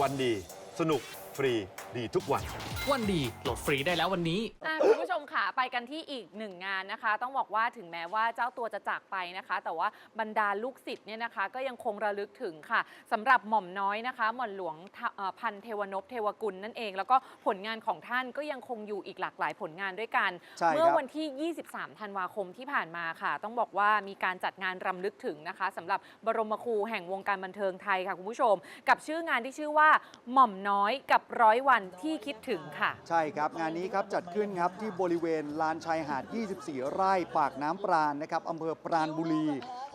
วันดี สนุกฟรี ดีทุกวัน วันดีโหลดฟรีได้แล้ววันนี้ อะคุณผู้ชมค่ะไปกันที่อีกหนึ่งงานนะคะ ต้องบอกว่าถึงแม้ว่าเจ้าตัวจะจากไปนะคะ แต่ว่าบรรดาลูกศิษย์เนี่ยนะคะ ก็ยังคงระลึกถึงค่ะสำหรับหม่อมน้อยนะคะ หม่อมหลวงทะเอ่อพันเทวนพเทวกุลนั่นเอง แล้วก็ผลงานของท่านก็ยังคงอยู่อีกหลากหลายผลงานด้วยกัน ใช่ครับ เมื่อวันที่ 23 ธันวาคมที่ผ่านมาค่ะ ต้องบอกว่ามีการจัดงานรำลึกถึงนะคะสำหรับบรมครูแห่งวงการบันเทิงไทยค่ะคุณผู้ชม กับชื่องานที่ชื่อว่าหม่อมน้อยกับร้อยวันที่คิดถึงค่ะ ใช่ครับ งานนี้ครับจัดขึ้นครับที่บริเวณลานชายหาด 24 ไร่ปากน้ำปราณนะครับอำเภอปราณบุรี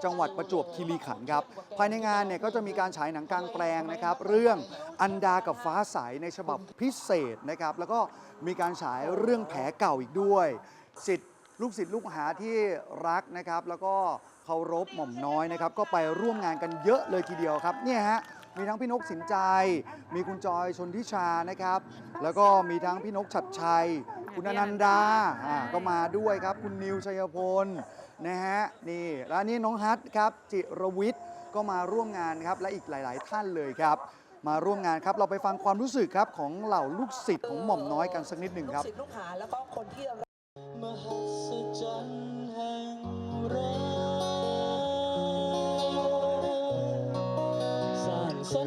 จังหวัดประจวบคีรีขันธ์ครับ ภายในงานเนี่ยก็จะมีการฉายหนังกลางแปลงนะครับ เรื่องอันดากับฟ้าใสในฉบับพิเศษนะครับ แล้วก็มีการฉายเรื่องแผลเก่าอีกด้วยสิทธิ์ลูกศิษย์ลูกหาที่รักนะครับ แล้วก็เคารพหม่อมน้อยนะครับ ก็ไปร่วมงานกันเยอะเลยทีเดียวครับ เนี่ยฮะ มีทั้งพี่นกสินใจ มีคุณจอยชนทิชานะครับ แล้วก็มีทั้งพี่นกฉัดชัย คุณอนันดาอ่าก็มาด้วยครับ คุณนิวชัยพลนะฮะนี่แล้วนนี้น้องฮัทครับ จิรวิทย์ก็มาร่วมงานครับและอีกหลาย ๆ ท่านเลยครับ มาร่วมงานครับเราไปฟังความรู้สึกครับของเหล่าลูกศิษย์ของหม่อมน้อยกันสักนิดหนึ่งครับ ลูกศิษย์ลูกหาแล้วก็คนที่มหัศจรรย์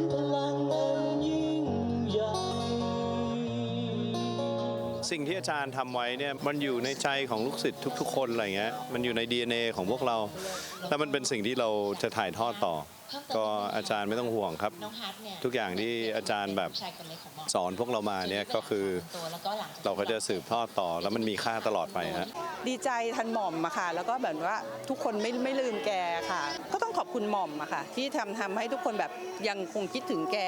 นพลังอันยิ่งใหญ่สิ่งที่อาจารย์ทำไว้เนี่ยมันอยู่ในใจของลูกศิษย์ทุก ๆ คนอะไรเงี้ยมันอยู่ใน DNA ของพวกเรา แล้วมันเป็นสิ่งที่เราจะถ่ายทอดต่อ ก็อาจารย์ไม่ต้องห่วงครับ น้องฮัทเนี่ยทุกอย่างที่อาจารย์แบบชายคนเล็กของหมอสอนพวกเรามาเนี่ยก็คือตัวแล้วก็หลังเราก็จะสืบทอดต่อแล้วมันมีค่าตลอดไปฮะ ดีใจทันหม่อมอะค่ะ แล้วก็แบบว่าทุกคนไม่ไม่ลืมแกค่ะ ก็ต้องขอบคุณหม่อมอะค่ะ ที่ทำทำให้ทุกคนแบบยังคงคิดถึงแก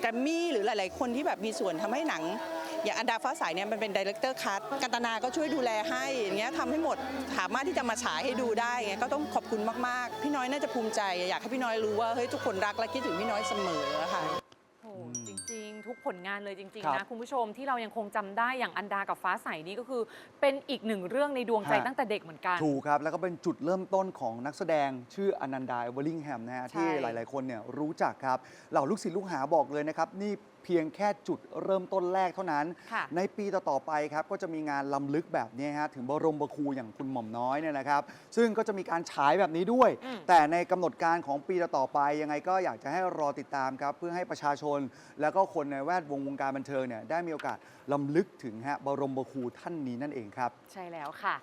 แกรมมี่หรือหลาย ๆ คนที่แบบมีส่วนทำให้หนัง อย่างอันดาฟ้าใสเนี่ยมันเป็นดีเลกเตอร์คัตกันตนาก็ช่วยดูแลให้อย่างเงี้ยทำให้หมดสามารถที่จะมาฉายให้ดูได้ไงก็ต้องขอบคุณมากๆ พี่น้อยน่าจะภูมิใจ อยากให้พี่น้อยรู้ว่าเฮ้ยทุกคนรักและคิดถึงพี่น้อยเสมอค่ะโอ้โหจริงๆ ทุกผลงานเลยจริงครัๆบนะ คุณผู้ชมที่เรายังคงจำได้อย่างอันดากับฟ้าใสนี่ก็คือเป็นอีกหนึ่งเรื่องในดวงใจฮะตั้งแต่เด็กเหมือนกัน ถูกครับ แล้วก็เป็นจุดเริ่มต้นของนักแสดงชื่ออนันดาเวอร์ลิงแฮมนะฮะใช่ที่หลายๆ คนเนี่ยรู้จักครับ เหล่าลูกศิษย์ลูกหาบอกเลยนะครับ นี่ เพียงแค่จุดเริ่มต้นแรกเท่านั้นค่ะในปีต่อๆไปครับก็จะมีงานล้ำลึกแบบนี้ฮะถึงบรมครูอย่างคุณหม่อมน้อยเนี่ยนะครับ ซึ่งก็จะมีการฉายแบบนี้ด้วยอืมแต่ในกำหนดการของปีต่อๆไป ยังไงก็อยากจะให้รอติดตามครับเพื่อให้ประชาชน แล้วก็คนในแวดวงวงการบันเทิงเนี่ยได้มีโอกาสล้ำลึกถึงฮะบรมครูท่านนี้นั่นเองครับ ใช่แล้วค่ะ